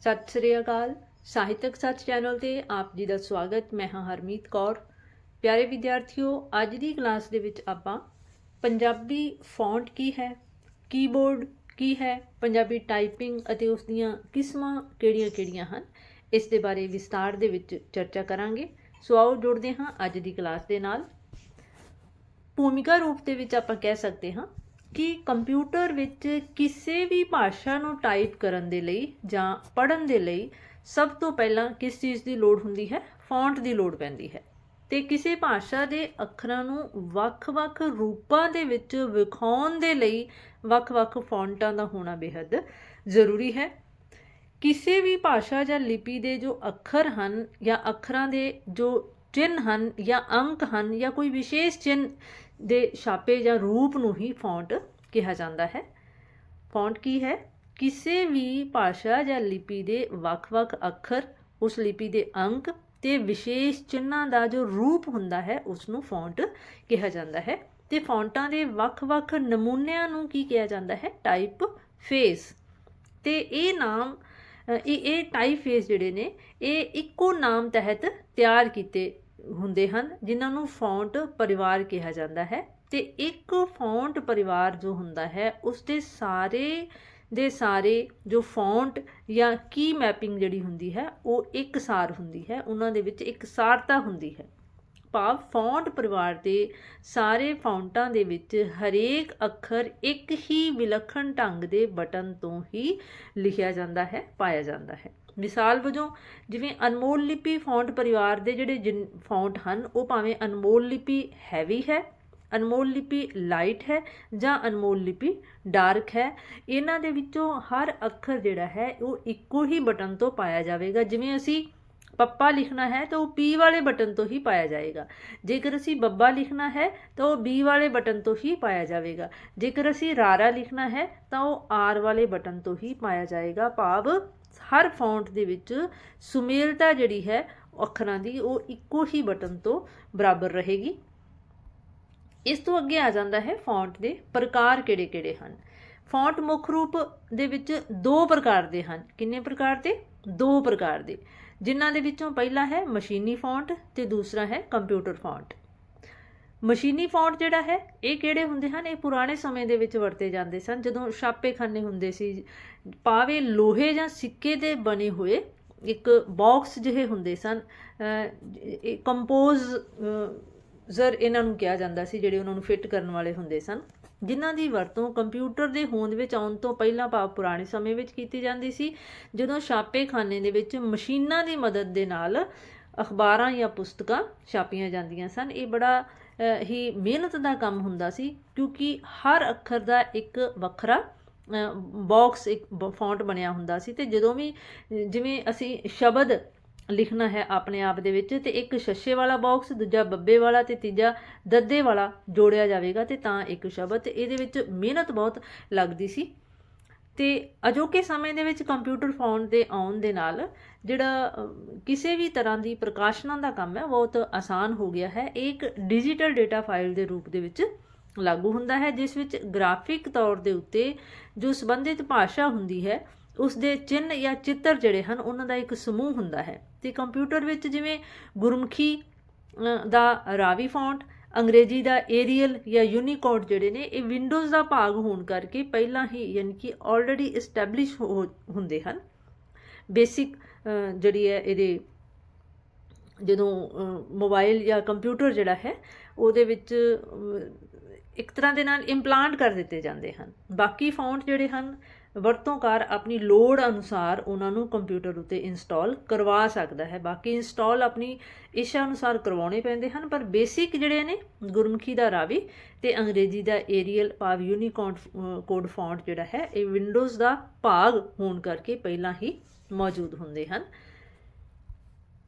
ਸਤਿ ਸ੍ਰੀ ਅਕਾਲ। ਸਾਹਿਤਕ ਸੱਚ ਚੈਨਲ ਤੇ ਆਪ ਜੀ ਦਾ ਸਵਾਗਤ। ਮੈਂ ਹਾਂ ਹਰਮੀਤ ਕੌਰ। ਪਿਆਰੇ ਵਿਦਿਆਰਥੀਓ, ਅੱਜ ਦੀ ਕਲਾਸ ਦੇ ਵਿੱਚ ਆਪਾਂ ਪੰਜਾਬੀ ਫੌਂਟ ਕੀ ਹੈ ਕੀਬੋਰਡ ਕੀ ਹੈ, ਪੰਜਾਬੀ ਟਾਈਪਿੰਗ ਅਤੇ ਉਸ ਦੀਆਂ ਕਿਸਮਾਂ ਕਿਹੜੀਆਂ-ਕਿਹੜੀਆਂ ਹਨ, ਇਸ ਦੇ ਬਾਰੇ ਵਿਸਤਾਰ ਦੇ ਵਿੱਚ ਚਰਚਾ ਕਰਾਂਗੇ। ਸੋ ਆਓ ਜੁੜਦੇ ਹਾਂ ਅੱਜ ਦੀ ਕਲਾਸ ਦੇ ਨਾਲ। ਭੂਮਿਕਾ ਰੂਪ ਦੇ ਵਿੱਚ ਆਪਾਂ ਕਹਿ ਸਕਦੇ ਹਾਂ ਕਿ ਕੰਪਿਊਟਰ ਵਿੱਚ ਕਿਸੇ ਵੀ ਭਾਸ਼ਾ ਨੂੰ ਟਾਈਪ ਕਰਨ ਦੇ ਲਈ ਜਾਂ ਪੜ੍ਹਨ ਦੇ ਲਈ ਸਭ ਤੋਂ ਪਹਿਲਾਂ ਕਿਸ ਚੀਜ਼ ਦੀ ਲੋੜ ਹੁੰਦੀ ਹੈ? ਫੌਂਟ ਦੀ ਲੋੜ ਪੈਂਦੀ ਹੈ। ਤੇ ਕਿਸੇ ਭਾਸ਼ਾ ਦੇ ਅੱਖਰਾਂ ਨੂੰ ਵੱਖ-ਵੱਖ ਰੂਪਾਂ ਦੇ ਵਿੱਚ ਵਿਖਾਉਣ ਦੇ ਲਈ ਵੱਖ-ਵੱਖ ਫੌਂਟਾਂ ਦਾ ਹੋਣਾ ਬੇहद ਜ਼ਰੂਰੀ ਹੈ। ਕਿਸੇ ਵੀ ਭਾਸ਼ਾ ਜਾਂ ਲਿਪੀ ਦੇ ਜੋ ਅੱਖਰ ਹਨ ਜਾਂ ਅੱਖਰਾਂ ਦੇ ਜੋ ਚਿੰਨ ਹਨ ਜਾਂ ਅੰਕ ਹਨ ਜਾਂ ਕੋਈ ਵਿਸ਼ੇਸ਼ ਚਿੰਨ ਦੇ ਛਾਪੇ ਜਾਂ ਰੂਪ ਨੂੰ ਹੀ ਫੌਂਟ ਕਿਹਾ ਜਾਂਦਾ ਹੈ। ਫੌਂਟ ਕੀ ਹੈ? ਕਿਸੇ ਵੀ ਭਾਸ਼ਾ ਜਾਂ ਲਿਪੀ ਦੇ ਵੱਖ-ਵੱਖ ਅੱਖਰ, ਉਸ ਲਿਪੀ ਦੇ ਅੰਕ ਤੇ ਵਿਸ਼ੇਸ਼ ਚਿੰਨ੍ਹਾਂ ਦਾ ਜੋ ਰੂਪ ਹੁੰਦਾ ਹੈ ਉਸ ਨੂੰ ਫੌਂਟ ਕਿਹਾ ਜਾਂਦਾ ਹੈ। ਤੇ ਫੌਂਟਾਂ ਦੇ ਵੱਖ-ਵੱਖ ਨਮੂਨਿਆਂ ਨੂੰ ਕੀ ਕਿਹਾ ਜਾਂਦਾ ਹੈ? ਟਾਈਪ ਫੇਸ ਤੇ ਇਹ ਨਾਮ ਇਹ ਇਹ ਟਾਈਪ ਫੇਸ ਜਿਹੜੇ ਨੇ, ਇਹ ਇੱਕੋ ਨਾਮ ਤਹਿਤ ਤਿਆਰ ਕੀਤੇ ਹੁੰਦੇ ਹਨ, ਜਿਨ੍ਹਾਂ ਨੂੰ ਫੌਂਟ ਪਰਿਵਾਰ ਕਿਹਾ ਜਾਂਦਾ ਹੈ। ਤੇ ਇੱਕ ਫੌਂਟ ਪਰਿਵਾਰ ਜੋ ਹੁੰਦਾ ਹੈ ਉਸ ਦੇ ਸਾਰੇ ਦੇ ਸਾਰੇ ਜੋ ਫੌਂਟ ਜਾਂ ਕੀ ਮੈਪਿੰਗ ਜਿਹੜੀ ਹੁੰਦੀ ਹੈ, ਉਹ ਇੱਕਸਾਰ ਹੁੰਦੀ ਹੈ। ਉਹਨਾਂ ਦੇ ਵਿੱਚ ਇੱਕਸਾਰਤਾ ਹੁੰਦੀ ਹੈ। ਭਾਵ ਫੌਂਟ ਪਰਿਵਾਰ ਦੇ ਸਾਰੇ ਫੌਂਟਾਂ ਦੇ ਵਿੱਚ ਹਰੇਕ ਅੱਖਰ ਇੱਕ ਹੀ ਵਿਲੱਖਣ ਢੰਗ ਦੇ ਬਟਨ ਤੋਂ ਹੀ ਲਿਖਿਆ ਜਾਂਦਾ ਹੈ, ਪਾਇਆ ਜਾਂਦਾ ਹੈ। ਮਿਸਾਲ ਵਜੋਂ ਜਿਵੇਂ ਅਨਮੋਲ ਲਿਪੀ ਫੌਂਟ ਪਰਿਵਾਰ ਦੇ ਜਿਹੜੇ ਫੌਂਟ ਹਨ, ਉਹ ਭਾਵੇਂ ਅਨਮੋਲ ਲਿਪੀ ਹੈਵੀ ਹੈ, ਅਨਮੋਲ ਲਿਪੀ ਲਾਈਟ ਹੈ ਜਾਂ ਅਨਮੋਲ ਲਿਪੀ ਡਾਰਕ ਹੈ, ਇਹਨਾਂ ਦੇ ਵਿੱਚੋਂ ਹਰ ਅੱਖਰ ਜਿਹੜਾ ਹੈ, ਉਹ ਇੱਕੋ ਹੀ ਬਟਨ ਤੋਂ ਪਾਇਆ ਜਾਵੇਗਾ। ਜਿਵੇਂ ਅਸੀਂ ਪੱਪਾ ਲਿਖਣਾ ਹੈ, ਤਾਂ ਉਹ ਪੀ ਵਾਲੇ ਬਟਨ ਤੋਂ ਹੀ ਪਾਇਆ ਜਾਏਗਾ ਜੇਕਰ ਅਸੀਂ ਬੱਬਾ ਲਿਖਣਾ ਹੈ, ਤਾਂ ਉਹ ਬੀ ਵਾਲੇ ਬਟਨ ਤੋਂ ਹੀ ਪਾਇਆ ਜਾਵੇਗਾ। ਜੇਕਰ ਅਸੀਂ ਰਾਰਾ ਲਿਖਣਾ ਹੈ, ਤਾਂ ਉਹ ਆਰ ਵਾਲੇ ਬਟਨ ਤੋਂ ਹੀ ਪਾਇਆ ਜਾਏਗਾ ਭਾਵ ਹਰ ਫੌਂਟ ਦੇ ਵਿੱਚ ਸੁਮੇਲਤਾ ਜਿਹੜੀ ਹੈ ਅੱਖਰਾਂ ਦੀ, ਉਹ ਇੱਕੋ ਹੀ ਬਟਨ ਤੋਂ ਬਰਾਬਰ ਰਹੇਗੀ। ਇਸ ਤੋਂ ਅੱਗੇ ਆ ਜਾਂਦਾ ਹੈ ਫੌਂਟ ਦੇ ਪ੍ਰਕਾਰ ਕਿਹੜੇ-ਕਿਹੜੇ ਹਨ। ਫੌਂਟ ਮੁੱਖ ਰੂਪ ਦੇ ਵਿੱਚ ਦੋ ਪ੍ਰਕਾਰ ਦੇ ਹਨ। ਕਿੰਨੇ ਪ੍ਰਕਾਰ ਦੇ? ਦੋ ਪ੍ਰਕਾਰ ਦੇ। ਜਿਨ੍ਹਾਂ ਦੇ ਵਿੱਚੋਂ ਪਹਿਲਾ ਹੈ ਮਸ਼ੀਨੀ ਫੌਂਟ ਤੇ ਦੂਸਰਾ ਹੈ ਕੰਪਿਊਟਰ ਫੌਂਟ ਮਸ਼ੀਨੀ ਫੌਂਟ ਜਿਹੜਾ ਹੈ, ਇਹ ਕਿਹੜੇ ਹੁੰਦੇ ਹਨ? ਇਹ ਪੁਰਾਣੇ ਸਮੇਂ ਦੇ ਵਿੱਚ ਵਰਤੇ ਜਾਂਦੇ ਸਨ, ਜਦੋਂ ਛਾਪੇਖਾਨੇ ਹੁੰਦੇ ਸੀ। ਪਾਵੇ ਲੋਹੇ ਜਾਂ ਸਿੱਕੇ ਦੇ ਬਣੇ ਹੋਏ ਇੱਕ ਬਾਕਸ ਜਿਹੇ ਹੁੰਦੇ ਸਨ। ਕੰਪੋਜ਼ ਜ਼ਰ ਇਹਨਾਂ ਨੂੰ ਕਿਹਾ ਜਾਂਦਾ ਸੀ, ਜਿਹੜੇ ਉਹਨਾਂ ਨੂੰ ਫਿੱਟ ਕਰਨ ਵਾਲੇ ਹੁੰਦੇ ਸਨ। ਜਿਨ੍ਹਾਂ ਦੀ ਵਰਤੋਂ ਕੰਪਿਊਟਰ ਦੇ ਹੋਂਦ ਵਿੱਚ ਆਉਣ ਤੋਂ ਪਹਿਲਾਂ ਭਾਵ ਪੁਰਾਣੇ ਸਮੇਂ ਵਿੱਚ ਕੀਤੀ ਜਾਂਦੀ ਸੀ। ਜਦੋਂ ਛਾਪੇਖਾਨੇ ਦੇ ਵਿੱਚ ਮਸ਼ੀਨਾਂ ਦੀ ਮਦਦ ਦੇ ਨਾਲ ਅਖਬਾਰਾਂ ਜਾਂ ਪੁਸਤਕਾਂ ਛਾਪੀਆਂ ਜਾਂਦੀਆਂ ਸਨ, ਇਹ ਬੜਾ ਹੀ ਮਿਹਨਤ ਦਾ ਕੰਮ ਹੁੰਦਾ ਸੀ, ਕਿਉਂਕਿ ਹਰ ਅੱਖਰ ਦਾ ਇੱਕ ਵੱਖਰਾ ਬਾਕਸ ਇੱਕ ਫੌਂਟ ਬਣਿਆ ਹੁੰਦਾ ਸੀ ਤੇ ਜਦੋਂ ਵੀ ਜਿਵੇਂ ਅਸੀਂ ਸ਼ਬਦ ਲਿਖਣਾ ਹੈ ਆਪਣੇ ਆਪ ਦੇ ਵਿੱਚ ਤੇ ਇੱਕ ਛੱਛੇ ਵਾਲਾ ਬਾਕਸ ਦੂਜਾ ਬੱਬੇ ਵਾਲਾ ਤੇ ਤੀਜਾ ਦੱਦੇ ਵਾਲਾ ਜੋੜਿਆ ਜਾਵੇਗਾ ਤੇ ਤਾਂ ਇੱਕ ਸ਼ਬਦ ਤੇ ਇਹਦੇ ਵਿੱਚ ਮਿਹਨਤ ਬਹੁਤ ਲੱਗਦੀ ਸੀ। ਤੇ ਅਜੋਕੇ ਸਮੇਂ ਦੇ ਵਿੱਚ ਕੰਪਿਊਟਰ ਫੋਨ ਦੇ ਆਉਣ ਦੇ ਨਾਲ ਜਿਹੜਾ ਕਿਸੇ ਵੀ ਤਰ੍ਹਾਂ ਦੀ ਪ੍ਰਕਾਸ਼ਨਾਂ ਦਾ ਕੰਮ ਹੈ, ਬਹੁਤ ਆਸਾਨ ਹੋ ਗਿਆ ਹੈ। ਇਹ ਇੱਕ ਡਿਜੀਟਲ ਡਾਟਾ ਫਾਈਲ ਦੇ ਰੂਪ ਦੇ ਵਿੱਚ ਲਾਗੂ ਹੁੰਦਾ ਹੈ, ਜਿਸ ਵਿੱਚ ਗ੍ਰਾਫਿਕ ਤੌਰ ਦੇ ਉੱਤੇ ਜੋ ਸੰਬੰਧਿਤ ਭਾਸ਼ਾ ਹੁੰਦੀ ਹੈ ਉਸ ਦੇ ਚਿੰਨ ਜਾਂ ਚਿੱਤਰ ਜਿਹੜੇ ਹਨ, ਉਹਨਾਂ ਦਾ ਇੱਕ ਸਮੂਹ ਹੁੰਦਾ ਹੈ। ਤੇ ਕੰਪਿਊਟਰ ਵਿੱਚ ਜਿਵੇਂ ਗੁਰਮੁਖੀ ਦਾ ਰਾਵੀ ਫੌਂਟ ਅੰਗਰੇਜ਼ੀ ਦਾ ਏਰੀਅਲ ਜਾਂ ਯੂਨੀਕੋਡ ਜਿਹੜੇ ਨੇ, ਇਹ ਵਿੰਡੋਜ਼ ਦਾ ਭਾਗ ਹੋਣ ਕਰਕੇ ਪਹਿਲਾਂ ਹੀ ਯਾਨੀ ਕਿ ਆਲਰੇਡੀ ਐਸਟੈਬਲਿਸ਼ ਹੁੰਦੇ ਹਨ। ਬੇਸਿਕ ਜਿਹੜੀ ਹੈ ਇਹਦੇ ਜਦੋਂ ਮੋਬਾਈਲ ਜਾਂ ਕੰਪਿਊਟਰ ਜਿਹੜਾ ਹੈ, ਉਹਦੇ ਵਿੱਚ ਇੱਕ ਤਰ੍ਹਾਂ ਦੇ ਨਾਲ ਇੰਪਲਾਂਟ ਕਰ ਦਿੱਤੇ ਜਾਂਦੇ ਹਨ। ਬਾਕੀ ਫੌਂਟ ਜਿਹੜੇ ਹਨ ਵਰਤੋਂਕਾਰ ਆਪਣੀ ਲੋੜ ਅਨੁਸਾਰ ਉਹਨਾਂ ਨੂੰ ਕੰਪਿਊਟਰ ਉੱਤੇ ਇੰਸਟਾਲ ਕਰਵਾ ਸਕਦਾ ਹੈ। ਬਾਕੀ ਇੰਸਟਾਲ ਆਪਣੀ ਇੱਛਾ ਅਨੁਸਾਰ ਕਰਵਾਉਣੇ ਪੈਂਦੇ ਹਨ, ਪਰ ਬੇਸਿਕ ਜਿਹੜੇ ਨੇ, ਗੁਰਮੁਖੀ ਦਾ ਰਾਵੀ ਤੇ ਅੰਗਰੇਜ਼ੀ ਦਾ ਏਰੀਅਲ ਭਾਵ ਯੂਨੀਕੋਡ ਕੋਡ ਫੌਂਟ ਜਿਹੜਾ ਹੈ, ਇਹ ਵਿੰਡੋਜ਼ ਦਾ ਭਾਗ ਹੋਣ ਕਰਕੇ ਪਹਿਲਾਂ ਹੀ ਮੌਜੂਦ ਹੁੰਦੇ ਹਨ।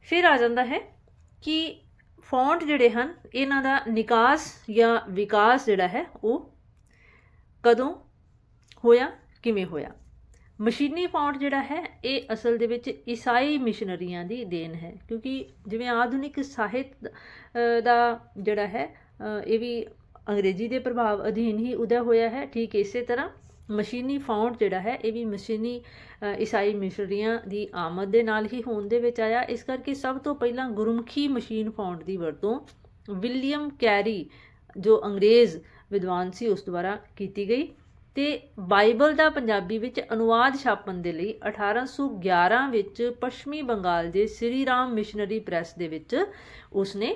ਫਿਰ ਆ ਜਾਂਦਾ ਹੈ ਕਿ ਫੌਂਟ ਜਿਹੜੇ ਹਨ, ਇਹਨਾਂ ਦਾ ਨਿਕਾਸ ਜਾਂ ਵਿਕਾਸ ਜਿਹੜਾ ਹੈ, ਉਹ ਕਦੋਂ ਹੋਇਆ? ਕਿਵੇਂ ਹੋਇਆ? ਮਸ਼ੀਨੀ ਫੌਂਟ ਜਿਹੜਾ ਹੈ, ਇਹ ਅਸਲ ਦੇ ਵਿੱਚ ਈਸਾਈ ਮਿਸ਼ਨਰੀਆਂ ਦੀ ਦੇਣ ਹੈ, ਕਿਉਂਕਿ ਜਿਵੇਂ ਆਧੁਨਿਕ ਸਾਹਿਤ ਦਾ ਜਿਹੜਾ ਹੈ ਇਹ ਵੀ ਅੰਗਰੇਜ਼ੀ ਦੇ ਪ੍ਰਭਾਵ ਅਧੀਨ ਹੀ ਉਦੈ ਹੋਇਆ ਹੈ। ਠੀਕ ਇਸੇ ਤਰ੍ਹਾਂ ਮਸ਼ੀਨੀ ਫੌਂਟ ਜਿਹੜਾ ਹੈ, ਇਹ ਵੀ ਮਸ਼ੀਨੀ ਈਸਾਈ ਮਿਸ਼ਨਰੀਆਂ ਦੀ ਆਮਦ ਦੇ ਨਾਲ ਹੀ ਹੋਣ ਦੇ ਵਿੱਚ ਆਇਆ। ਇਸ ਕਰਕੇ ਸਭ ਤੋਂ ਪਹਿਲਾਂ ਗੁਰਮੁਖੀ ਮਸ਼ੀਨ ਫੌਂਟ ਦੀ ਵਰਤੋਂ ਵਿਲੀਅਮ ਕੈਰੀ, ਜੋ ਅੰਗਰੇਜ਼ ਵਿਦਵਾਨ ਸੀ, ਉਸ ਦੁਆਰਾ ਕੀਤੀ ਗਈ। ਤੇ ਬਾਈਬਲ ਦਾ ਪੰਜਾਬੀ ਵਿੱਚ ਅਨੁਵਾਦ ਛਾਪਣ ਦੇ ਲਈ 1811 ਵਿੱਚ ਪੱਛਮੀ ਬੰਗਾਲ ਦੇ ਸ੍ਰੀ ਰਾਮ ਮਿਸ਼ਨਰੀ ਪ੍ਰੈਸ ਦੇ ਵਿੱਚ ਉਸਨੇ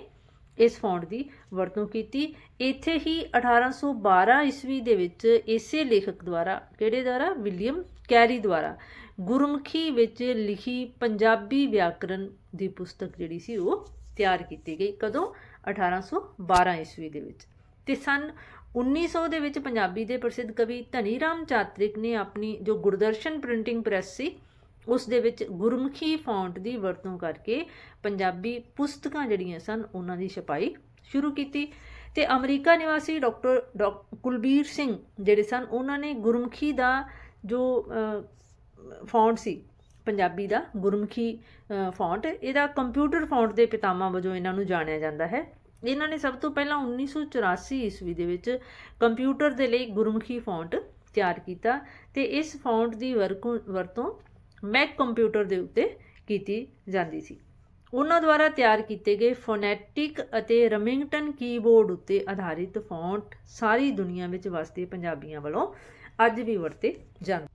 ਇਸ ਫੌਂਟ ਦੀ ਵਰਤੋਂ ਕੀਤੀ। ਇੱਥੇ ਹੀ 1812 ਈਸਵੀ ਦੇ ਵਿੱਚ ਇਸੇ ਲੇਖਕ ਦੁਆਰਾ, ਕਿਹੜੇ ਦੁਆਰਾ? ਵਿਲੀਅਮ ਕੈਰੀ ਦੁਆਰਾ ਗੁਰਮੁਖੀ ਵਿੱਚ ਲਿਖੀ ਪੰਜਾਬੀ ਵਿਆਕਰਨ ਦੀ ਪੁਸਤਕ ਜਿਹੜੀ ਸੀ ਉਹ ਤਿਆਰ ਕੀਤੀ ਗਈ ਕਦੋਂ? 1812 ਈਸਵੀ ਦੇ ਵਿੱਚ। ਤੇ ਸਨ 1900 ਦੇ ਵਿੱਚ ਪੰਜਾਬੀ ਦੇ ਪ੍ਰਸਿੱਧ ਕਵੀ ਧਨੀ ਰਾਮ ਚਾਤ੍ਰਿਕ ਨੇ ਆਪਣੀ ਜੋ ਗੁਰਦਰਸ਼ਨ ਪ੍ਰਿੰਟਿੰਗ ਪ੍ਰੈਸ ਸੀ, ਉਸ ਦੇ ਵਿੱਚ ਗੁਰਮੁਖੀ ਫੌਂਟ ਦੀ ਵਰਤੋਂ ਕਰਕੇ ਪੰਜਾਬੀ ਪੁਸਤਕਾਂ ਜਿਹੜੀਆਂ ਸਨ, ਉਹਨਾਂ ਦੀ ਛਪਾਈ ਸ਼ੁਰੂ ਕੀਤੀ ਤੇ ਅਮਰੀਕਾ ਨਿਵਾਸੀ ਡਾਕਟਰ ਡਾਕ- ਕੁਲਬੀਰ ਸਿੰਘ ਜਿਹੜੇ ਸਨ, ਉਹਨਾਂ ਨੇ ਗੁਰਮੁਖੀ ਦਾ ਜੋ ਫੌਂਟ ਸੀ, ਪੰਜਾਬੀ ਦਾ ਗੁਰਮੁਖੀ ਫੌਂਟ, ਇਹਦਾ ਕੰਪਿਊਟਰ ਫੌਂਟ ਦੇ ਪਿਤਾਮਾ ਵਜੋਂ ਇਹਨਾਂ ਨੂੰ ਜਾਣਿਆ ਜਾਂਦਾ ਹੈ। ਇਹਨਾਂ ਨੇ ਸਭ ਤੋਂ ਪਹਿਲਾਂ 1984 ਈਸਵੀ ਦੇ ਵਿੱਚ ਕੰਪਿਊਟਰ ਦੇ ਲਈ ਗੁਰਮੁਖੀ ਫੌਂਟ ਤਿਆਰ ਕੀਤਾ ਤੇ ਇਸ ਫੌਂਟ ਦੀ ਵਰਕੋਂ- ਵਰਤੋਂ ਮੈਕ ਕੰਪਿਊਟਰ ਦੇ ਉੱਤੇ ਕੀਤੀ ਜਾਂਦੀ ਸੀ। ਉਹਨਾਂ ਦੁਆਰਾ ਤਿਆਰ ਕੀਤੇ ਗਏ ਫੋਨੈਟਿਕ ਅਤੇ ਰਮਿੰਗਟਨ ਕੀਬੋਰਡ ਉੱਤੇ ਆਧਾਰਿਤ ਫੌਂਟ ਸਾਰੀ ਦੁਨੀਆ ਵਿੱਚ ਵਸਦੇ ਪੰਜਾਬੀਆਂ ਵੱਲੋਂ ਅੱਜ ਵੀ ਵਰਤੇ ਜਾਂਦੇ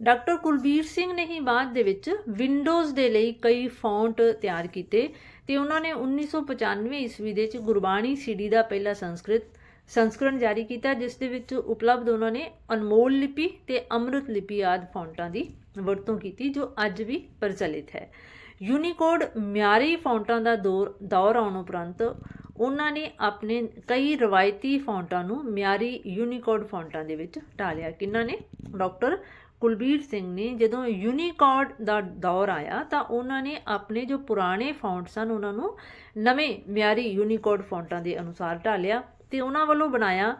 ਡਾਕਟਰ ਕੁਲਬੀਰ ਸਿੰਘ ਨੇ ਹੀ ਬਾਅਦ ਦੇ ਵਿੱਚ ਵਿੰਡੋਜ਼ ਦੇ ਲਈ ਕਈ ਫੌਂਟ ਤਿਆਰ ਕੀਤੇ ਤੇ ਉਹਨਾਂ ਨੇ 1995 ਈਸਵੀ ਦੇ ਵਿੱਚ ਗੁਰਬਾਣੀ ਸੀਡੀ ਦਾ ਪਹਿਲਾ ਸੰਸਕ੍ਰਿਤ ਸੰਸਕਰਣ ਜਾਰੀ ਕੀਤਾ, ਜਿਸ ਦੇ ਵਿੱਚ ਉਪਲਬਧ ਉਹਨਾਂ ਨੇ ਅਨਮੋਲ ਲਿਪੀ ਤੇ ਅੰਮ੍ਰਿਤ ਲਿਪੀ ਆਦਿ ਫੌਂਟਾਂ ਦੀ ਵਰਤੋਂ ਕੀਤੀ, ਜੋ ਅੱਜ ਵੀ ਪ੍ਰਚਲਿਤ ਹੈ। ਯੂਨੀਕੋਡ ਮਿਆਰੀ ਫੌਂਟਾਂ ਦਾ ਦੌਰ ਦੌਰ ਆਉਣ ਉਪਰੰਤ ਉਹਨਾਂ ਨੇ ਆਪਣੇ ਕਈ ਰਵਾਇਤੀ ਫੌਂਟਾਂ ਨੂੰ ਮਿਆਰੀ ਯੂਨੀਕੋਡ ਫੌਂਟਾਂ ਦੇ ਵਿੱਚ ਢਾਲਿਆ। ਕਿਹਨਾਂ ਨੇ? ਡਾਕਟਰ ਕੁਲਬੀਰ ਸਿੰਘ ਨੇ ਜਦੋਂ ਯੂਨੀਕੋਡ ਦਾ ਦੌਰ ਆਇਆ ਤਾਂ ਉਹਨਾਂ ਨੇ ਆਪਣੇ ਜੋ ਪੁਰਾਣੇ ਫੌਂਟ ਸਨ ਉਹਨਾਂ ਨੂੰ ਨਵੇਂ ਮਿਆਰੀ ਯੂਨੀਕੋਡ ਫੌਂਟਾਂ ਦੇ ਅਨੁਸਾਰ ਢਾਲਿਆ ਤੇ ਉਹਨਾਂ ਵੱਲੋਂ ਬਣਾਇਆ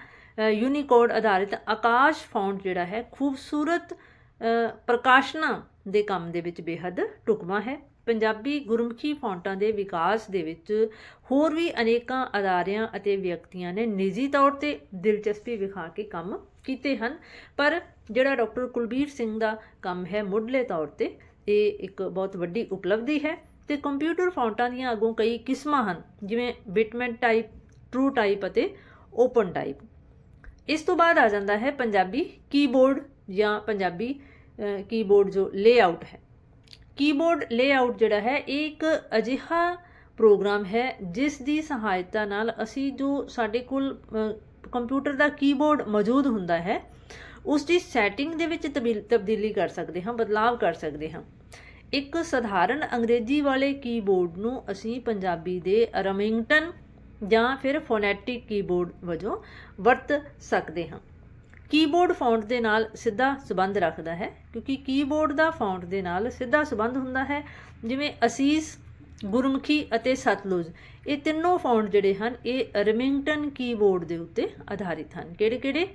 ਯੂਨੀਕੋਡ ਆਧਾਰਿਤ ਆਕਾਸ਼ ਫੌਂਟ ਜਿਹੜਾ ਹੈ ਖੂਬਸੂਰਤ ਅ, ਪ੍ਰਕਾਸ਼ਨਾਂ ਦੇ ਕੰਮ ਦੇ ਵਿੱਚ ਬੇਹੱਦ ਢੁਕਵਾਂ ਹੈ। ਪੰਜਾਬੀ ਗੁਰਮੁਖੀ ਫੌਂਟਾਂ ਦੇ ਵਿਕਾਸ ਦੇ ਵਿੱਚ ਹੋਰ ਵੀ ਅਨੇਕਾਂ ਅਦਾਰਿਆਂ ਅਤੇ ਵਿਅਕਤੀਆਂ ਨੇ ਨਿੱਜੀ ਤੌਰ ਤੇ ਦਿਲਚਸਪੀ ਵਿਖਾ ਕੇ ਕੰਮ ਕੀਤੇ ਹਨ ਪਰ ਜਿਹੜਾ ਡਾਕਟਰ ਕੁਲਬੀਰ ਸਿੰਘ ਦਾ ਕੰਮ ਹੈ ਮੁੱਢਲੇ ਤੌਰ ਤੇ, ਇਹ ਇੱਕ ਬਹੁਤ ਵੱਡੀ ਉਪਲਬਧੀ ਹੈ ਤੇ ਕੰਪਿਊਟਰ ਫੌਂਟਾਂ ਦੀਆਂ ਅੱਗੋਂ ਕਈ ਕਿਸਮਾਂ ਹਨ, ਜਿਵੇਂ ਬਿਟਮੈਂਟ ਟਾਈਪ, ਟਰੂ ਟਾਈਪ ਅਤੇ ਓਪਨ ਟਾਈਪ। ਇਸ ਤੋਂ ਬਾਅਦ ਆ ਜਾਂਦਾ ਹੈ ਪੰਜਾਬੀ ਕੀਬੋਰਡ ਜਾਂ ਪੰਜਾਬੀ ਕੀਬੋਰਡ ਜੋ ਲੇਆਊਟ ਹੈ। ਕੀਬੋਰਡ ਲੇਆਊਟ ਜਿਹੜਾ ਹੈ, ਇਹ ਇੱਕ ਅਜਿਹਾ ਪ੍ਰੋਗਰਾਮ ਹੈ ਜਿਸ ਦੀ ਸਹਾਇਤਾ ਨਾਲ ਅਸੀਂ ਜੋ ਸਾਡੇ ਕੋਲ ਕੰਪਿਊਟਰ ਦਾ ਕੀਬੋਰਡ ਮੌਜੂਦ ਹੁੰਦਾ ਹੈ ਉਸ ਦੀ ਸੈਟਿੰਗ ਦੇ ਵਿੱਚ ਤਬਦੀਲ- ਤਬਦੀਲੀ ਕਰ ਸਕਦੇ ਹਾਂ, ਬਦਲਾਵ ਕਰ ਸਕਦੇ ਹਾਂ। ਇੱਕ ਸਧਾਰਨ ਅੰਗਰੇਜ਼ੀ ਵਾਲੇ ਕੀਬੋਰਡ ਨੂੰ ਅਸੀਂ ਪੰਜਾਬੀ ਦੇ ਰਮਿੰਗਟਨ ਜਾਂ ਫਿਰ ਫੋਨੈਟਿਕ ਕੀਬੋਰਡ ਵਜੋਂ ਵਰਤ ਸਕਦੇ ਹਾਂ। ਕੀਬੋਰਡ ਫੌਂਟ ਦੇ ਨਾਲ ਸਿੱਧਾ ਸਬੰਧ ਰੱਖਦਾ ਹੈ, ਕਿਉਂਕਿ ਕੀਬੋਰਡ ਦਾ ਫੌਂਟ ਦੇ ਨਾਲ ਸਿੱਧਾ ਸਬੰਧ ਹੁੰਦਾ ਹੈ, ਜਿਵੇਂ ਅਸੀਸ, ਗੁਰਮੁਖੀ ਅਤੇ ਸਤਲੁਜ। ਇਹ ਤਿੰਨੋਂ ਫੌਂਟ ਜਿਹੜੇ ਹਨ, ਇਹ ਰਮਿੰਗਟਨ ਕੀਬੋਰਡ ਦੇ ਉੱਤੇ ਆਧਾਰਿਤ ਹਨ। ਕਿਹੜੇ ਕਿਹੜੇ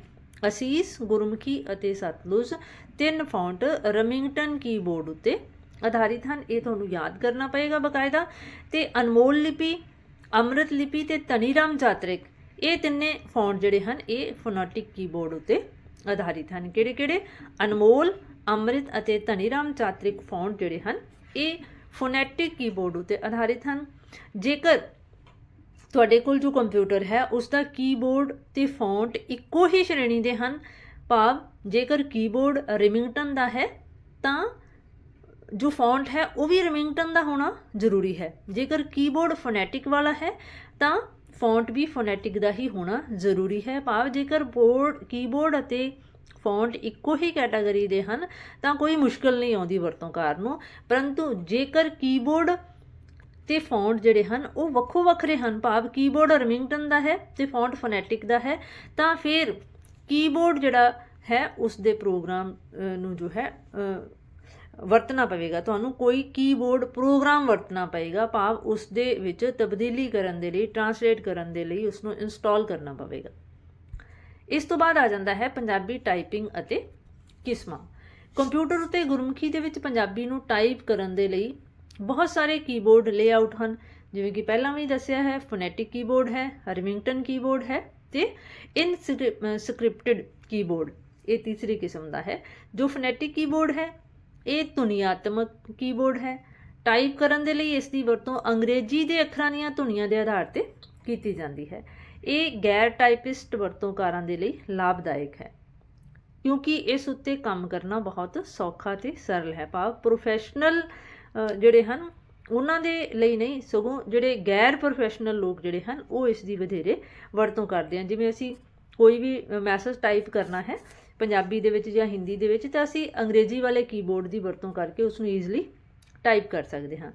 ਅਸੀਸ, ਗੁਰਮੁਖੀ ਅਤੇ ਸਤਲੁਜ, ਤਿੰਨ ਫੌਂਟ ਰਮਿੰਗਟਨ ਕੀਬੋਰਡ ਉੱਤੇ ਆਧਾਰਿਤ ਹਨ। ਇਹ ਤੁਹਾਨੂੰ ਯਾਦ ਕਰਨਾ ਪਏਗਾ ਬਕਾਇਦਾ। ਤੇ ਅਨਮੋਲ ਲਿਪੀ, ਅੰਮ੍ਰਿਤ ਲਿਪੀ ਤੇ ਧਨੀਰਾਮ ਚਾਤ੍ਰਿਕ ਇਹ ਤਿੰਨੇ ਫੌਂਟ ਜਿਹੜੇ ਹਨ, ਇਹ ਫੋਨੈਟਿਕ ਕੀਬੋਰਡ ਉੱਤੇ ਆਧਾਰਿਤ ਹਨ। ਕਿਹੜੇ ਕਿਹੜੇ? ਅਨਮੋਲ, ਅੰਮ੍ਰਿਤ ਅਤੇ ਧਨੀਰਾਮ ਚਾਤ੍ਰਿਕ ਫੌਂਟ ਜਿਹੜੇ ਹਨ, ਇਹ ਫੋਨੈਟਿਕ ਕੀਬੋਰਡ ਉੱਤੇ ਆਧਾਰਿਤ ਹਨ। ਜੇਕਰ ਤੁਹਾਡੇ ਕੋਲ ਜੋ ਕੰਪਿਊਟਰ ਹੈ ਉਸ ਦਾ ਕੀਬੋਰਡ ਤੇ ਫੌਂਟ ਇੱਕੋ ਹੀ ਸ਼੍ਰੇਣੀ ਦੇ ਹਨ। ਭਾਵ, ਜੇਕਰ ਕੀਬੋਰਡ ਰਿਮਿੰਗਟਨ ਦਾ ਹੈ, ਤਾਂ ਜੋ ਫੌਂਟ ਹੈ, ਉਹ ਵੀ ਰਿਮਿੰਗਟਨ ਦਾ ਹੋਣਾ ਜ਼ਰੂਰੀ ਹੈ। ਜੇਕਰ ਕੀਬੋਰਡ ਫੋਨੈਟਿਕ ਵਾਲਾ ਹੈ, ਤਾਂ ਫੌਂਟ ਵੀ ਫੋਨੈਟਿਕ ਦਾ ਹੀ ਹੋਣਾ ਜ਼ਰੂਰੀ ਹੈ। ਭਾਵ, ਜੇਕਰ ਬੋਰਡ ਕੀਬੋਰਡ ਅਤੇ ਫੌਂਟ ਇੱਕੋ ਹੀ ਕੈਟਾਗਰੀ ਦੇ ਹਨ, ਤਾਂ ਕੋਈ ਮੁਸ਼ਕਲ ਨਹੀਂ ਆਉਂਦੀ ਵਰਤੋਂ ਵਰਤੋਂਕਾਰ ਨੂੰ। ਪਰੰਤੂ ਜੇਕਰ ਕੀਬੋਰਡ ਤੇ ਫੌਂਟ ਜਿਹੜੇ ਹਨ, ਉਹ ਵੱਖੋ ਵੱਖਰੇ ਹਨ। ਭਾਵ ਕੀਬੋਰਡ ਰਿਮਿੰਗਟਨ ਦਾ ਹੈ ਤੇ ਫੌਂਟ ਫੋਨੈਟਿਕ ਦਾ ਹੈ। ਤਾਂ ਫਿਰ ਕੀਬੋਰਡ ਜਿਹੜਾ ਹੈ ਉਸ ਦੇ ਪ੍ਰੋਗਰਾਮ ਨੂੰ ਜੋ ਹੈ ਵਰਤਣਾ ਪਵੇਗਾ। ਤੁਹਾਨੂੰ ਕੋਈ ਕੀਬੋਰਡ ਪ੍ਰੋਗਰਾਮ ਵਰਤਣਾ ਪਵੇਗਾ ਭਾਵ ਉਸ ਦੇ ਵਿੱਚ ਤਬਦੀਲੀ ਕਰਨ ਦੇ ਲਈ ਟਰਾਂਸਲੇਟ ਕਰਨ ਦੇ ਲਈ ਉਸ ਨੂੰ ਇੰਸਟਾਲ ਕਰਨਾ ਪਵੇਗਾ। ਇਸ ਤੋਂ ਬਾਅਦ ਆ ਜਾਂਦਾ ਹੈ ਪੰਜਾਬੀ ਟਾਈਪਿੰਗ ਅਤੇ ਕਿਸਮਾਂ। ਕੰਪਿਊਟਰ ਉਤੇ ਗੁਰਮੁਖੀ ਦੇ ਵਿੱਚ ਪੰਜਾਬੀ ਨੂੰ ਟਾਈਪ ਕਰਨ ਦੇ ਲਈ ਬਹੁਤ ਸਾਰੇ ਕੀਬੋਰਡ ਲੇਆਊਟ ਹਨ। ਜਿਵੇਂ ਕਿ ਪਹਿਲਾਂ ਵੀ ਦੱਸਿਆ ਹੈ ਫੋਨੈਟਿਕ ਕੀਬੋਰਡ ਹੈ ਹਰਮਿੰਗਟਨ ਕੀਬੋਰਡ ਹੈ ਤੇ ਇਨ ਸਕ੍ਰਿਪਟਡ ਕੀਬੋਰਡ ਇਹ ਤੀਸਰੀ ਕਿਸਮ ਦਾ ਹੈ, ਜੋ ਫੋਨੈਟਿਕ ਕੀਬੋਰਡ ਹੈ, ਇਹ ਧੁਨੀਆਤਮਕ ਕੀਬੋਰਡ ਹੈ। ਟਾਈਪ ਕਰਨ ਦੇ ਲਈ ਇਸ ਦੀ ਵਰਤੋਂ ਅੰਗਰੇਜ਼ੀ ਦੇ ਅੱਖਰਾਂ ਦੀਆਂ ਧੁਨੀਆਂ ਦੇ ਆਧਾਰ ਤੇ ਕੀਤੀ ਜਾਂਦੀ ਹੈ। ਇਹ ਗੈਰ ਟਾਈਪਿਸਟ ਵਰਤੋਂਕਾਰਾਂ ਦੇ ਲਈ ਲਾਭਦਾਇਕ ਹੈ, ਕਿਉਂਕਿ ਇਸ ਉੱਤੇ ਕੰਮ ਕਰਨਾ ਬਹੁਤ ਸੌਖਾ ਤੇ ਸਰਲ ਹੈ। ਭਾਵ ਪ੍ਰੋਫੈਸ਼ਨਲ ਜਿਹੜੇ ਹਨ, ਉਹਨਾਂ ਦੇ ਲਈ ਨਹੀਂ, ਸਗੋਂ ਜਿਹੜੇ ਗੈਰ ਪ੍ਰੋਫੈਸ਼ਨਲ ਲੋਕ ਜਿਹੜੇ ਹਨ, ਉਹ ਇਸ ਦੀ ਵਧੇਰੇ ਵਰਤੋਂ ਕਰਦੇ ਹਨ। ਜਿਵੇਂ ਅਸੀਂ ਕੋਈ ਵੀ ਮੈਸੇਜ ਟਾਈਪ ਕਰਨਾ ਹੈ, ਪੰਜਾਬੀ ਦੇ ਵਿੱਚ ਜਾਂ ਹਿੰਦੀ ਦੇ ਵਿੱਚ, ਤਾਂ ਅਸੀਂ ਅੰਗਰੇਜ਼ੀ ਵਾਲੇ ਕੀਬੋਰਡ ਦੀ ਵਰਤੋਂ ਕਰਕੇ ਉਸ ਨੂੰ ਈਜ਼ੀਲੀ ਟਾਈਪ ਕਰ ਸਕਦੇ ਹਾਂ।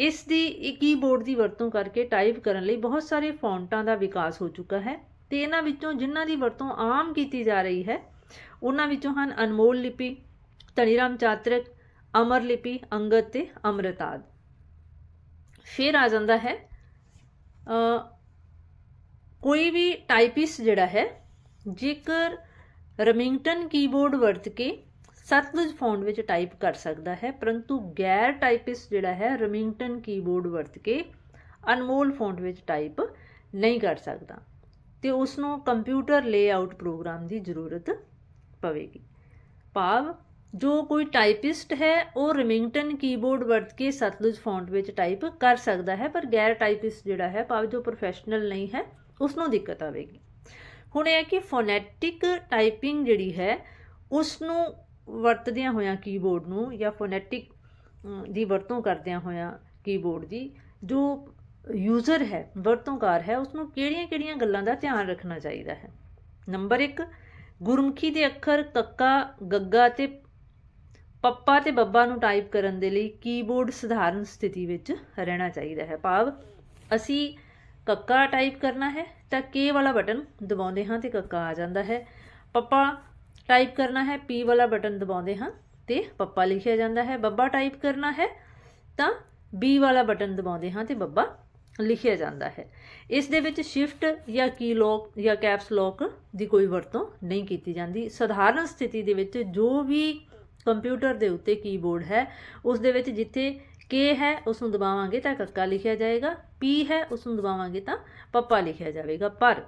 ਇਸ ਦੀ ਕੀਬੋਰਡ ਦੀ ਵਰਤੋਂ ਕਰਕੇ ਟਾਈਪ ਕਰਨ ਲਈ ਬਹੁਤ ਸਾਰੇ ਫੌਂਟਾਂ ਦਾ ਵਿਕਾਸ ਹੋ ਚੁੱਕਾ ਹੈ ਤੇ ਇਹਨਾਂ ਵਿੱਚੋਂ ਜਿਨ੍ਹਾਂ ਦੀ ਵਰਤੋਂ ਆਮ ਕੀਤੀ ਜਾ ਰਹੀ ਹੈ, ਉਹਨਾਂ ਵਿੱਚੋਂ ਹਨ ਅਨਮੋਲ ਲਿਪੀ, ਧਨੀਰਾਮ ਚਾਤਰਕ ਅਮਰ ਲਿਪੀ, ਅੰਗਦ ਤੇ ਅਮਰਤਾਦ। ਫਿਰ ਆ ਜਾਂਦਾ ਹੈ ਕੋਈ ਵੀ ਟਾਈਪਿਸਟ ਜਿਹੜਾ ਹੈ, ਜੇਕਰ ਰਮਿੰਗਟਨ ਕੀਬੋਰਡ ਵਰਤ ਕੇ ਸਤਲੁਜ ਫੌਂਟ ਵਿੱਚ ਟਾਈਪ ਕਰ ਸਕਦਾ ਹੈ, ਪਰੰਤੂ ਗੈਰ ਟਾਈਪਿਸਟ ਜਿਹੜਾ ਹੈ, ਰਮਿੰਗਟਨ ਕੀਬੋਰਡ ਵਰਤ ਕੇ ਅਨਮੋਲ ਫੌਂਟ ਵਿੱਚ ਟਾਈਪ ਨਹੀਂ ਕਰ ਸਕਦਾ। ਤੇ ਉਸ ਨੂੰ ਕੰਪਿਊਟਰ ਲੇਆਊਟ ਪ੍ਰੋਗਰਾਮ ਦੀ ਜ਼ਰੂਰਤ ਪਵੇਗੀ। ਭਾਵ ਜੋ ਕੋਈ ਟਾਈਪਿਸਟ ਹੈ, ਉਹ ਰਿਮਿੰਗਟਨ ਕੀਬੋਰਡ ਵਰਤ ਕੇ ਸਤਲੁਜ ਫੌਂਟ ਵਿੱਚ ਟਾਈਪ ਕਰ ਸਕਦਾ ਹੈ, ਪਰ ਗੈਰ ਟਾਈਪਿਸਟ ਜਿਹੜਾ ਹੈ, ਭਾਵੇਂ ਜੋ ਪ੍ਰੋਫੈਸ਼ਨਲ ਨਹੀਂ ਹੈ ਉਸ ਨੂੰ ਦਿੱਕਤ ਆਵੇਗੀ। ਹੁਣ ਇਹ ਹੈ ਕਿ ਫੋਨੈਟਿਕ ਟਾਈਪਿੰਗ ਜਿਹੜੀ ਹੈ ਉਸ ਨੂੰ ਵਰਤਦਿਆਂ ਹੋਇਆਂ ਕੀਬੋਰਡ ਨੂੰ ਜਾਂ ਫੋਨੈਟਿਕ ਦੀ ਵਰਤੋਂ ਕਰਦਿਆਂ ਹੋਇਆਂ ਕੀਬੋਰਡ ਦੀ, ਜੋ ਯੂਜ਼ਰ ਹੈ, ਵਰਤੋਂਕਾਰ ਹੈ ਉਸ ਨੂੰ ਕਿਹੜੀਆਂ-ਕਿਹੜੀਆਂ ਗੱਲਾਂ ਦਾ ਧਿਆਨ ਰੱਖਣਾ ਚਾਹੀਦਾ ਹੈ? ਨੰਬਰ 1 ਗੁਰਮੁਖੀ ਦੇ ਅੱਖਰ ਕੱਕਾ, ਗੱਗਾ ਤੇ ਪੱਪਾ ਤੇ ਬੱਬਾ ਨੂੰ ਟਾਈਪ ਕਰਨ ਦੇ ਲਈ ਕੀਬੋਰਡ ਸਧਾਰਨ ਸਥਿਤੀ ਵਿੱਚ ਰਹਿਣਾ ਚਾਹੀਦਾ ਹੈ। ਭਾਵ ਅਸੀਂ ਕੱਕਾ ਟਾਈਪ ਕਰਨਾ ਹੈ ਤਾਂ ਕੇ ਵਾਲਾ ਬਟਨ ਦਬਾਉਂਦੇ ਹਾਂ ਤੇ ਕੱਕਾ ਆ ਜਾਂਦਾ ਹੈ। ਪੱਪਾ ਟਾਈਪ ਕਰਨਾ ਹੈ ਪੀ ਵਾਲਾ ਬਟਨ ਦਬਾਉਂਦੇ ਹਾਂ ਤੇ ਪੱਪਾ ਲਿਖਿਆ ਜਾਂਦਾ ਹੈ। ਬੱਬਾ ਟਾਈਪ ਕਰਨਾ ਹੈ ਤਾਂ ਬੀ ਵਾਲਾ ਬਟਨ ਦਬਾਉਂਦੇ ਹਾਂ ਤੇ ਬੱਬਾ ਲਿਖਿਆ ਜਾਂਦਾ ਹੈ। ਇਸ ਦੇ ਵਿੱਚ ਸ਼ਿਫਟ ਜਾਂ ਕੀ ਲੋਕ ਜਾਂ ਕੈਪਸ ਲੋਕ ਦੀ ਕੋਈ ਵਰਤੋਂ ਨਹੀਂ ਕੀਤੀ ਜਾਂਦੀ। ਸਧਾਰਨ ਸਥਿਤੀ ਦੇ ਵਿੱਚ ਜੋ ਵੀ ਕੰਪਿਊਟਰ ਦੇ ਉੱਤੇ ਕੀਬੋਰਡ ਹੈ, ਉਸ ਦੇ ਵਿੱਚ ਜਿੱਥੇ ਕੇ ਹੈ, ਉਸ ਨੂੰ ਦਬਾਵਾਂਗੇ ਤਾਂ ਕੱਕਾ ਲਿਖਿਆ ਜਾਏਗਾ, ਪੀ ਹੈ, ਉਸ ਨੂੰ ਦਬਾਵਾਂਗੇ ਤਾਂ ਪੱਪਾ ਲਿਖਿਆ ਜਾਵੇਗਾ। ਪਰ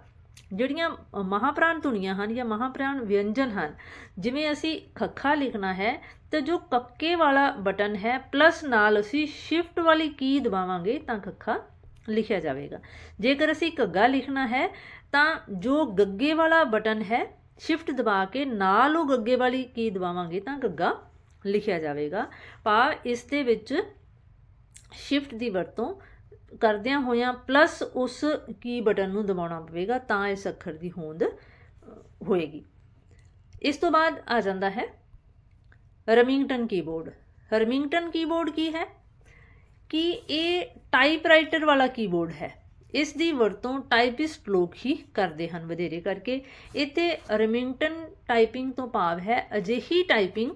ਜਿਹੜੀਆਂ ਮਹਾਪ੍ਰਾਣ ਧੁਨੀਆਂ ਹਨ ਜਾਂ ਮਹਾਪ੍ਰਾਣ ਵਿਅੰਜਨ ਹਨ, ਜਿਵੇਂ ਅਸੀਂ ਖੱਖਾ ਲਿਖਣਾ ਹੈ, ਤਾਂ ਜੋ ਕੱਕੇ ਵਾਲਾ ਬਟਨ ਹੈ ਪਲੱਸ ਨਾਲ ਅਸੀਂ ਸ਼ਿਫਟ ਵਾਲੀ ਕੀ ਦਬਾਵਾਂਗੇ ਤਾਂ ਖੱਖਾ ਲਿਖਿਆ ਜਾਵੇਗਾ। ਜੇਕਰ ਅਸੀਂ ਘੱਗਾ ਲਿਖਣਾ ਹੈ, ਤਾਂ ਜੋ ਗੱਗੇ ਵਾਲਾ ਬਟਨ ਹੈ ਸ਼ਿਫਟ ਦਬਾ ਕੇ ਨਾਲ ਉਹ ਗੱਗੇ ਵਾਲੀ ਕੀ ਦਬਾਵਾਂਗੇ ਤਾਂ ਗੱਗਾ ਲਿਖਿਆ ਜਾਵੇਗਾ। ਭਾਵ ਇਸ ਦੇ ਵਿੱਚ ਸ਼ਿਫਟ ਦੀ ਵਰਤੋਂ ਕਰਦਿਆਂ ਹੋਇਆਂ ਪਲੱਸ ਉਸ ਕੀ ਬਟਨ ਨੂੰ ਦਬਾਉਣਾ ਪਵੇਗਾ ਤਾਂ ਇਸ ਅੱਖਰ ਦੀ ਹੋਂਦ ਹੋਏਗੀ। ਇਸ ਤੋਂ ਬਾਅਦ ਆ ਜਾਂਦਾ ਹੈ ਰਮਿੰਗਟਨ ਕੀਬੋਰਡ ਰਮਿੰਗਟਨ ਕੀਬੋਰਡ ਕੀ ਹੈ? ਕਿ ਇਹ ਟਾਈਪਰਾਈਟਰ ਵਾਲਾ ਕੀਬੋਰਡ ਹੈ? ਇਸ ਦੀ ਵਰਤੋਂ ਟਾਈਪਿਸਟ ਲੋਕ ਹੀ ਕਰਦੇ ਹਨ ਵਧੇਰੇ ਕਰਕੇ। ਇਤੇ ਰਮਿੰਗਟਨ ਟਾਈਪਿੰਗ ਤੋਂ ਭਾਵ ਹੈ ਅਜਿਹੀ ਟਾਈਪਿੰਗ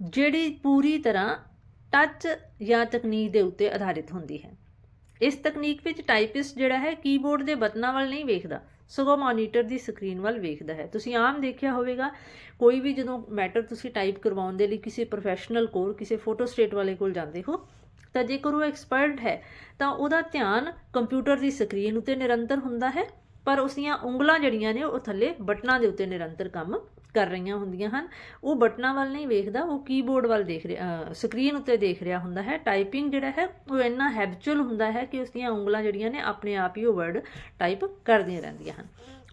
ਜਿਹੜੀ ਪੂਰੀ ਤਰ੍ਹਾਂ ਟੱਚ ਜਾਂ ਤਕਨੀਕ ਦੇ ਉੱਤੇ ਆਧਾਰਿਤ ਹੁੰਦੀ ਹੈ। ਇਸ ਤਕਨੀਕ ਵਿੱਚ ਟਾਈਪਿਸਟ ਜਿਹੜਾ ਹੈ ਕੀਬੋਰਡ ਦੇ ਬਟਨਾਂ ਵੱਲ ਨਹੀਂ ਵੇਖਦਾ, ਸਗੋਂ ਮੋਨੀਟਰ ਦੀ ਸਕਰੀਨ ਵੱਲ ਵੇਖਦਾ ਹੈ। ਤੁਸੀਂ ਆਮ ਦੇਖਿਆ ਹੋਵੇਗਾ, ਕੋਈ ਵੀ ਜਦੋਂ ਮੈਟਰ ਤੁਸੀਂ ਟਾਈਪ ਕਰਵਾਉਣ ਦੇ ਲਈ ਕਿਸੇ ਪ੍ਰੋਫੈਸ਼ਨਲ ਕੋਲ, ਕਿਸੇ ਫੋਟੋ ਸਟੇਟ ਵਾਲੇ ਕੋਲ ਜਾਂਦੇ ਹੋ ਤਾਂ ਜੇਕਰ ਉਹ ਐਕਸਪਰਟ ਹੈ, ਤਾਂ ਉਹਦਾ ਧਿਆਨ ਕੰਪਿਊਟਰ ਦੀ ਸਕਰੀਨ ਉੱਤੇ ਨਿਰੰਤਰ ਹੁੰਦਾ ਹੈ, ਪਰ ਉਸ ਦੀਆਂ ਉਂਗਲਾਂ ਜਿਹੜੀਆਂ ਨੇ ਉਹ ਥੱਲੇ ਬਟਨਾਂ ਦੇ ਉੱਤੇ ਨਿਰੰਤਰ ਕੰਮ ਕਰ ਰਹੀਆਂ ਹੁੰਦੀਆਂ ਹਨ। ਉਹ ਬਟਨਾਂ ਵੱਲ ਨਹੀਂ ਵੇਖਦਾ, ਉਹ ਕੀਬੋਰਡ ਵੱਲ ਦੇਖ ਰਿਹਾ ਸਕਰੀਨ ਉੱਤੇ ਦੇਖ ਰਿਹਾ ਹੁੰਦਾ ਹੈ। ਟਾਈਪਿੰਗ ਜਿਹੜਾ ਹੈ, ਉਹ ਇੰਨਾ ਹੈਬਿਚੁਅਲ ਹੁੰਦਾ ਹੈ ਕਿ ਉਸ ਦੀਆਂ ਉਂਗਲਾਂ ਜਿਹੜੀਆਂ ਨੇ ਆਪਣੇ ਆਪ ਹੀ ਉਹ ਵਰਡ ਟਾਈਪ ਕਰਦੀਆਂ ਰਹਿੰਦੀਆਂ ਹਨ।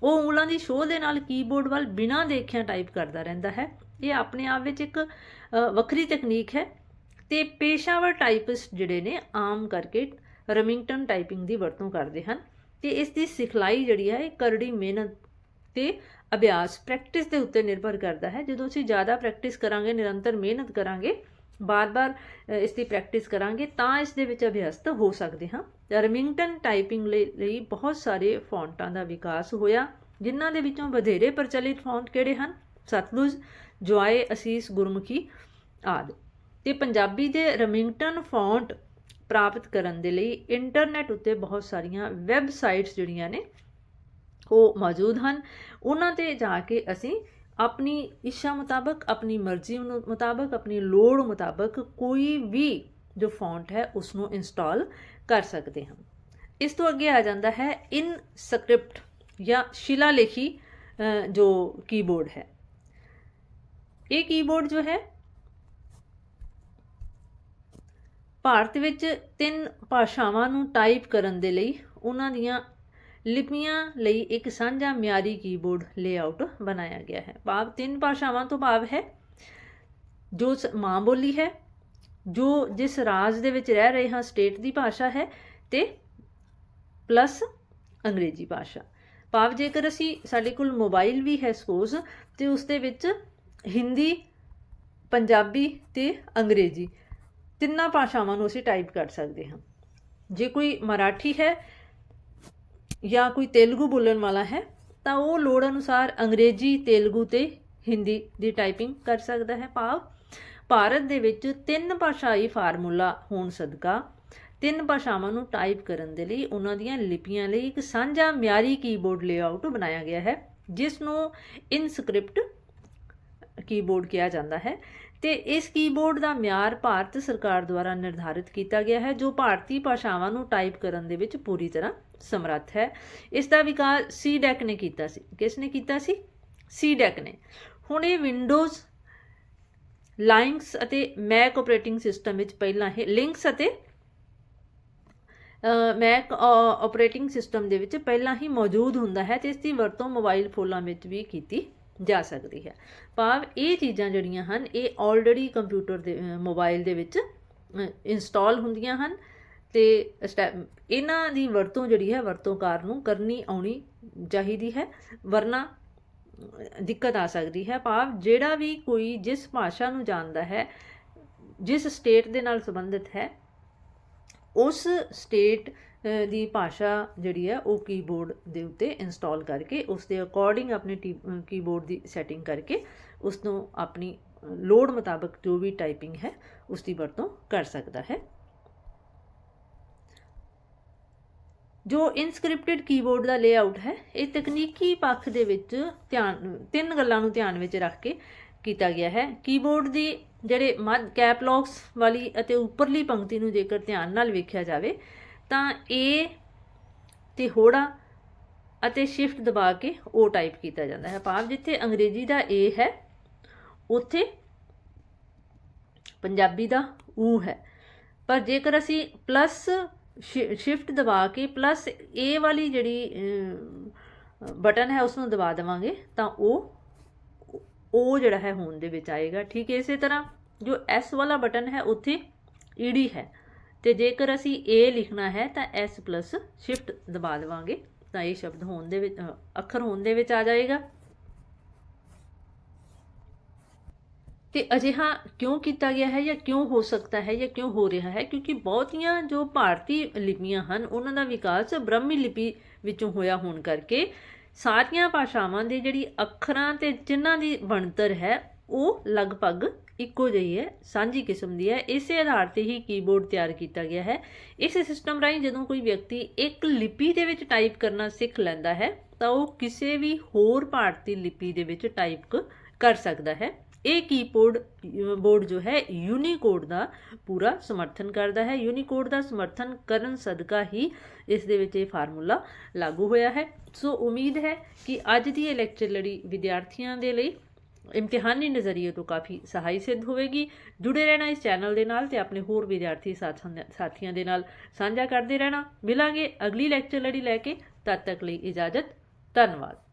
ਉਹ ਉਂਗਲਾਂ ਦੀ ਸ਼ੋਅ ਦੇ ਨਾਲ ਕੀਬੋਰਡ ਵੱਲ ਬਿਨਾਂ ਦੇਖਿਆ ਟਾਈਪ ਕਰਦਾ ਰਹਿੰਦਾ ਹੈ। ਇਹ ਆਪਣੇ ਆਪ ਵਿੱਚ ਇੱਕ ਵੱਖਰੀ ਤਕਨੀਕ ਹੈ। ਤੇ ਪੇਸ਼ਾਵਰ ਟਾਈਪਿਸਟ ਜਿਹੜੇ ਨੇ, ਆਮ ਕਰਕੇ ਰਮਿੰਗਟਨ ਟਾਈਪਿੰਗ ਦੀ ਵਰਤੋਂ ਕਰਦੇ ਹਨ ਤੇ ਇਸ ਦੀ ਸਿਖਲਾਈ ਜਿਹੜੀ ਹੈ, ਇਹ ਕਰੜੀ ਮਿਹਨਤ ਤੇ ਅਭਿਆਸ ਪ੍ਰੈਕਟਿਸ ਦੇ ਉੱਤੇ ਨਿਰਭਰ ਕਰਦਾ ਹੈ। ਜਦੋਂ ਅਸੀਂ ਜ਼ਿਆਦਾ ਪ੍ਰੈਕਟਿਸ ਕਰਾਂਗੇ, ਨਿਰੰਤਰ ਮਿਹਨਤ ਕਰਾਂਗੇ, ਬਾਰ-ਬਾਰ ਇਸ ਦੀ ਪ੍ਰੈਕਟਿਸ ਕਰਾਂਗੇ, ਤਾਂ ਇਸ ਦੇ ਵਿੱਚ ਅਭਿਅਸਤ ਹੋ ਸਕਦੇ ਹਾਂ। ਰਮਿੰਗਟਨ ਟਾਈਪਿੰਗ ਲਈ ਬਹੁਤ ਸਾਰੇ ਫੌਂਟਾਂ ਦਾ ਵਿਕਾਸ ਹੋਇਆ, ਜਿਨ੍ਹਾਂ ਦੇ ਵਿੱਚੋਂ ਵਧੇਰੇ ਪ੍ਰਚਲਿਤ ਫੌਂਟ ਕਿਹੜੇ ਹਨ? ਸਤਲੁਜ, ਜੁਆਏ, ਅਸੀਸ, ਗੁਰਮੁਖੀ ਆਦਿ। ਤੇ ਪੰਜਾਬੀ ਦੇ ਰਮਿੰਗਟਨ ਫੌਂਟ ਪ੍ਰਾਪਤ ਕਰਨ ਦੇ ਲਈ ਇੰਟਰਨੈਟ ਉੱਤੇ ਬਹੁਤ ਸਾਰੀਆਂ ਵੈਬਸਾਈਟਸ ਜਿਹੜੀਆਂ ਨੇ, ਉਹ ਮੌਜੂਦ ਹਨ। ਉਹਨਾਂ ਤੇ ਜਾ ਕੇ ਅਸੀਂ ਆਪਣੀ ਇੱਛਾ ਮੁਤਾਬਕ, ਆਪਣੀ ਮਰਜ਼ੀ ਮੁਤਾਬਕ, ਆਪਣੀ ਲੋੜ ਮੁਤਾਬਕ ਕੋਈ ਵੀ ਜੋ ਫੌਂਟ ਹੈ ਉਸ ਨੂੰ ਇੰਸਟਾਲ ਕਰ ਸਕਦੇ ਹਾਂ। ਇਸ ਤੋਂ ਅੱਗੇ ਆ ਜਾਂਦਾ ਹੈ ਇਨ ਸਕ੍ਰਿਪਟ ਜਾਂ ਸ਼ਿਲਾ ਲੇਖੀ ਜੋ ਕੀਬੋਰਡ ਹੈ। ਇਹ ਕੀਬੋਰਡ ਜੋ ਹੈ ਭਾਰਤ ਵਿੱਚ ਤਿੰਨ ਭਾਸ਼ਾਵਾਂ ਨੂੰ ਟਾਈਪ ਕਰਨ ਦੇ ਲਈ ਉਹਨਾਂ ਦੀਆਂ ਲਿਪੀਆਂ ਲਈ ਇੱਕ ਸਾਂਝਾ ਮਿਆਰੀ ਕੀਬੋਰਡ ਲੇਆਊਟ ਬਣਾਇਆ ਗਿਆ ਹੈ। ਭਾਵ ਤਿੰਨ ਭਾਸ਼ਾਵਾਂ ਤੋਂ ਭਾਵ ਹੈ, ਜੋ ਸ- ਮਾਂ ਬੋਲੀ ਹੈ, ਜੋ ਜਿਸ ਰਾਜ ਦੇ ਵਿੱਚ ਰਹਿ ਰਹੇ ਹਾਂ ਸਟੇਟ ਦੀ ਭਾਸ਼ਾ ਹੈ ਤੇ ਪਲੱਸ ਅੰਗਰੇਜ਼ੀ ਭਾਸ਼ਾ। ਭਾਵ ਜੇਕਰ ਅਸੀਂ ਸਾਡੇ ਕੋਲ ਮੋਬਾਈਲ ਵੀ ਹੈ ਸਪੋਜ਼ ਤੇ ਉਸ ਦੇ ਵਿੱਚ ਹਿੰਦੀ, ਪੰਜਾਬੀ ਤੇ ਅੰਗਰੇਜ਼ੀ ਤਿੰਨਾਂ ਭਾਸ਼ਾਵਾਂ ਨੂੰ ਅਸੀਂ ਟਾਈਪ ਕਰ ਸਕਦੇ ਹਾਂ। ਜੇ ਕੋਈ ਮਰਾਠੀ ਹੈ ਜਾਂ ਕੋਈ ਤੇਲਗੂ ਬੋਲਣ ਵਾਲਾ ਹੈ, ਤਾਂ ਉਹ ਲੋੜ ਅਨੁਸਾਰ ਅੰਗਰੇਜ਼ੀ, ਤੇਲਗੂ ਤੇ ਹਿੰਦੀ ਦੀ ਟਾਈਪਿੰਗ ਕਰ ਸਕਦਾ ਹੈ। ਭਾਵ ਭਾਰਤ ਦੇ ਵਿੱਚ ਤਿੰਨ ਭਾਸ਼ਾਈ ਫਾਰਮੂਲਾ ਹੋਣ ਸਦਕਾ ਤਿੰਨ ਭਾਸ਼ਾਵਾਂ ਨੂੰ ਟਾਈਪ ਕਰਨ ਦੇ ਲਈ ਉਹਨਾਂ ਦੀਆਂ ਲਿਪੀਆਂ ਲਈ ਇੱਕ ਸਾਂਝਾ ਮਿਆਰੀ ਕੀਬੋਰਡ ਲੇਆਊਟ ਬਣਾਇਆ ਗਿਆ ਹੈ, ਜਿਸ ਨੂੰ ਇਨਸਕ੍ਰਿਪਟ ਕੀਬੋਰਡ ਕਿਹਾ ਜਾਂਦਾ ਹੈ। ਤੇ ਇਸ ਕੀਬੋਰਡ ਦਾ ਮਿਆਰ ਭਾਰਤ ਸਰਕਾਰ ਦੁਆਰਾ ਨਿਰਧਾਰਿਤ ਕੀਤਾ ਗਿਆ ਹੈ, ਜੋ ਭਾਰਤੀ ਭਾਸ਼ਾਵਾਂ ਨੂੰ ਟਾਈਪ ਕਰਨ ਦੇ ਵਿੱਚ ਪੂਰੀ ਤਰ੍ਹਾਂ ਸਮਰੱਥ ਹੈ। ਇਸ ਦਾ ਵਿਕਾਸ ਸੀਡੈਕ ਨੇ ਕੀਤਾ ਸੀ। ਕਿਸ ਨੇ ਕੀਤਾ ਸੀ? ਸੀਡੈਕ ਨੇ। ਹੁਣ ਇਹ ਵਿੰਡੋਜ਼ ਲਾਈਨਕਸ ਅਤੇ ਮੈਕ ਆਪਰੇਟਿੰਗ ਸਿਸਟਮ ਵਿੱਚ ਪਹਿਲਾਂ ਇਹ ਲਿੰਕਸ ਅਤੇ ਮੈਕ ਆਪਰੇਟਿੰਗ ਸਿਸਟਮ ਦੇ ਵਿੱਚ ਪਹਿਲਾਂ ਹੀ ਮੌਜੂਦ ਹੁੰਦਾ ਹੈ ਤੇ ਇਸ ਦੀ ਵਰਤੋਂ ਮੋਬਾਈਲ ਫੋਨਾਂ ਵਿੱਚ ਵੀ ਕੀਤੀ ਜਾ ਸਕਦੀ ਹੈ। ਭਾਵ ਇਹ ਚੀਜ਼ਾਂ ਜਿਹੜੀਆਂ ਹਨ, ਇਹ ਆਲਰੇਡੀ ਕੰਪਿਊਟਰ ਦੇ ਮੋਬਾਈਲ ਦੇ ਵਿੱਚ ਇੰਸਟਾਲ ਹੁੰਦੀਆਂ ਹਨ ਤੇ ਸਟੈ- ਇਹਨਾਂ ਦੀ ਵਰਤੋਂ ਜਿਹੜੀ ਹੈ ਵਰਤੋਂਕਾਰ ਨੂੰ ਕਰਨੀ ਆਉਣੀ ਚਾਹੀਦੀ ਹੈ, ਵਰਨਾ ਦਿੱਕਤ ਆ ਸਕਦੀ ਹੈ। ਭਾਵ ਜਿਹੜਾ ਵੀ ਕੋਈ ਜਿਸ ਭਾਸ਼ਾ ਨੂੰ ਜਾਣਦਾ ਹੈ, ਜਿਸ ਸਟੇਟ ਦੇ ਨਾਲ ਸੰਬੰਧਿਤ ਹੈ, ਉਸ ਸਟੇਟ ਦੀ ਭਾਸ਼ਾ ਜਿਹੜੀ ਹੈ ਉਹ ਕੀਬੋਰਡ ਦੇ ਉੱਤੇ ਇੰਸਟਾਲ ਕਰਕੇ ਉਸ ਦੇ ਅਕੋਰਡਿੰਗ ਆਪਣੇ ਕੀਬੋਰਡ ਦੀ ਸੈਟਿੰਗ ਕਰਕੇ ਉਸ ਨੂੰ ਆਪਣੀ ਲੋੜ ਮੁਤਾਬਕ ਜੋ ਵੀ ਟਾਈਪਿੰਗ ਹੈ ਉਸ ਦੀ ਵਰਤੋਂ ਕਰ ਸਕਦਾ ਹੈ। ਜੋ ਇਨਸਕ੍ਰਿਪਟਡ ਕੀਬੋਰਡ ਦਾ ਲੇਆਊਟ ਹੈ, ਇਹ ਤਕਨੀਕੀ ਪੱਖ ਦੇ ਵਿੱਚ ਧਿਆਨ, ਤਿੰਨ ਗੱਲਾਂ ਨੂੰ ਧਿਆਨ ਵਿੱਚ ਰੱਖ ਕੇ ਕੀਤਾ ਗਿਆ ਹੈ। ਕੀਬੋਰਡ ਦੀ ਜਿਹੜੇ ਮੱਧ ਕੈਪ ਲੌਕਸ ਵਾਲੀ ਅਤੇ ਉੱਪਰਲੀ ਪੰਕਤੀ ਨੂੰ ਜੇਕਰ ਧਿਆਨ ਨਾਲ ਵੇਖਿਆ ਜਾਵੇ ਤਾਂ ਏ ਤੇ ਹੋੜਾ ਅਤੇ ਸ਼ਿਫਟ ਦਬਾ ਕੇ O ਟਾਈਪ ਕੀਤਾ ਜਾਂਦਾ ਹੈ। ਭਾਵ ਜਿੱਥੇ ਅੰਗਰੇਜ਼ੀ ਦਾ ਏ ਹੈ, ਉੱਥੇ ਪੰਜਾਬੀ ਦਾ ਊ ਹੈ। ਪਰ ਜੇਕਰ ਅਸੀਂ ਪਲੱਸ ਸ਼ਿਫਟ ਦਬਾ ਕੇ ਪਲੱਸ ਏ ਵਾਲੀ ਜਿਹੜੀ ਬਟਨ ਹੈ ਉਸ ਨੂੰ ਦਬਾ ਦੇਵਾਂਗੇ, ਤਾਂ ਉਹ ਉਹ ਜਿਹੜਾ ਹੈ, ਹੋਣ ਦੇ ਵਿੱਚ ਆਏਗਾ। ਠੀਕ ਹੈ, ਇਸੇ ਤਰ੍ਹਾਂ ਜੋ S ਵਾਲਾ ਬਟਨ ਹੈ, ਉੱਥੇ ਈਡੀ ਹੈ। ਤੇ ਜੇਕਰ ਅਸੀਂ A ਲਿਖਣਾ ਹੈ, ਤਾਂ S ਪਲੱਸ ਸ਼ਿਫਟ ਦਬਾ ਦੇਵਾਂਗੇ, ਤਾਂ ਇਹ ਸ਼ਬਦ ਹੋਣ ਦੇ ਵਿੱਚ ਅੱਖਰ ਹੋਣ ਦੇ ਵਿੱਚ ਆ ਜਾਏਗਾ। ਤੇ ਅਜਿਹਾ ਕਿਉਂ ਕੀਤਾ ਗਿਆ ਹੈ ਜਾਂ ਕਿਉਂ ਹੋ ਸਕਦਾ ਹੈ ਜਾਂ ਕਿਉਂ ਹੋ ਰਿਹਾ ਹੈ? ਕਿਉਂਕਿ ਬਹੁਤੀਆਂ ਜੋ ਭਾਰਤੀ ਲਿਪੀਆਂ ਹਨ, ਉਹਨਾਂ ਦਾ ਵਿਕਾਸ ਬ੍ਰਹਮੀ ਲਿਪੀ ਵਿੱਚੋਂ ਹੋਇਆ ਹੋਣ ਕਰਕੇ ਸਾਰੀਆਂ ਭਾਸ਼ਾਵਾਂ ਦੇ ਜਿਹੜੀ ਅੱਖਰਾਂ ਤੇ ਜਿਨ੍ਹਾਂ ਦੀ ਬਣਤਰ ਹੈ, ਉਹ ਲਗਭਗ ਇੱਕੋ ਜਿਹੀ ਹੈ, ਸਾਂਝੀ ਕਿਸਮ ਦੀ ਹੈ। ਇਸੇ ਆਧਾਰ ਤੇ ਹੀ ਕੀਬੋਰਡ ਤਿਆਰ ਕੀਤਾ ਗਿਆ ਹੈ। ਇਸ ਸਿਸਟਮ ਰਾਹੀਂ ਜਦੋਂ ਕੋਈ ਵਿਅਕਤੀ ਇੱਕ ਲਿਪੀ ਦੇ ਵਿੱਚ ਟਾਈਪ ਕਰਨਾ ਸਿੱਖ ਲੈਂਦਾ ਹੈ, ਤਾਂ ਉਹ ਕਿਸੇ ਵੀ ਹੋਰ ਭਾਰਤੀ ਲਿਪੀ ਦੇ ਵਿੱਚ ਟਾਈਪ ਕਰ ਸਕਦਾ ਹੈ। ਇਹ ਕੀਬੋਰਡ ਬੋਰਡ ਜੋ ਹੈ ਯੂਨੀਕੋਡ ਦਾ ਪੂਰਾ ਸਮਰਥਨ ਕਰਦਾ ਹੈ। ਯੂਨੀਕੋਡ ਦਾ ਸਮਰਥਨ ਕਰਨ ਸਦਕਾ ਹੀ ਇਸ ਦੇ ਵਿੱਚ ਇਹ ਫਾਰਮੂਲਾ ਲਾਗੂ ਹੋਇਆ ਹੈ। ਸੋ ਉਮੀਦ ਹੈ ਕਿ ਅੱਜ ਦੀ ਇਹ ਲੈਕਚਰ ਲੜੀ ਵਿਦਿਆਰਥੀਆਂ ਦੇ ਲਈ ਇਮਤਿਹਾਨੀ ਨਜ਼ਰੀਏ ਤੋਂ ਕਾਫੀ ਸਹਾਈ ਸਿੱਧ ਹੋਵੇਗੀ ਜੁੜੇ ਰਹਿਣਾ ਇਸ ਚੈਨਲ ਦੇ ਨਾਲ ਤੇ ਆਪਣੇ ਹੋਰ ਵਿਦਿਆਰਥੀ ਸਾਥਾਂ- ਸਾਥੀਆਂ ਦੇ ਨਾਲ ਸਾਂਝਾ ਕਰਦੇ ਰਹਿਣਾ ਮਿਲਾਂਗੇ ਅਗਲੀ ਲੈਕਚਰ ਲੜੀ ਲੈ ਕੇ ਤਦ ਤੱਕ ਲਈ ਇਜਾਜ਼ਤ ਧੰਨਵਾਦ